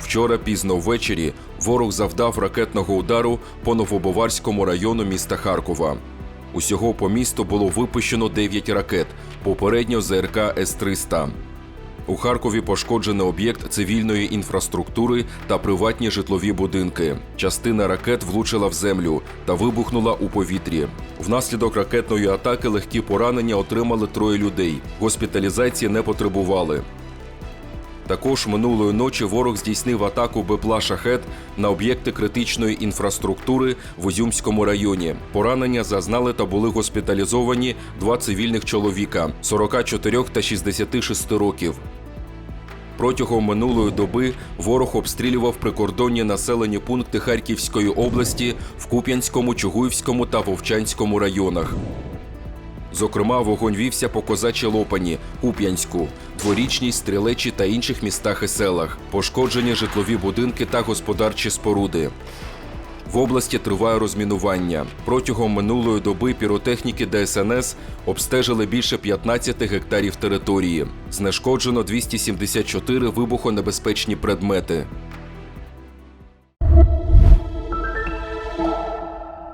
Вчора пізно ввечері ворог завдав ракетного удару по Новобоварському району міста Харкова. Усього по місту було випущено 9 ракет, попередньо ЗРК С-300. У Харкові пошкоджено об'єкт цивільної інфраструктури та приватні житлові будинки. Частина ракет влучила в землю та вибухнула у повітрі. Внаслідок ракетної атаки легкі поранення отримали троє людей. Госпіталізації не потребували. Також минулої ночі ворог здійснив атаку БПЛА «Шахет» на об'єкти критичної інфраструктури в Узюмському районі. Поранення зазнали та були госпіталізовані два цивільних чоловіка 44 та 66 років. Протягом минулої доби ворог обстрілював прикордонні населені пункти Харківської області в Куп'янському, Чугуївському та Вовчанському районах. Зокрема, вогонь вівся по козачі Лопані, Куп'янську, дворічній, стрілечі та інших містах і селах, пошкоджені житлові будинки та господарчі споруди. В області триває розмінування. Протягом минулої доби піротехніки ДСНС обстежили більше 15 гектарів території. Знешкоджено 274 вибухонебезпечні предмети.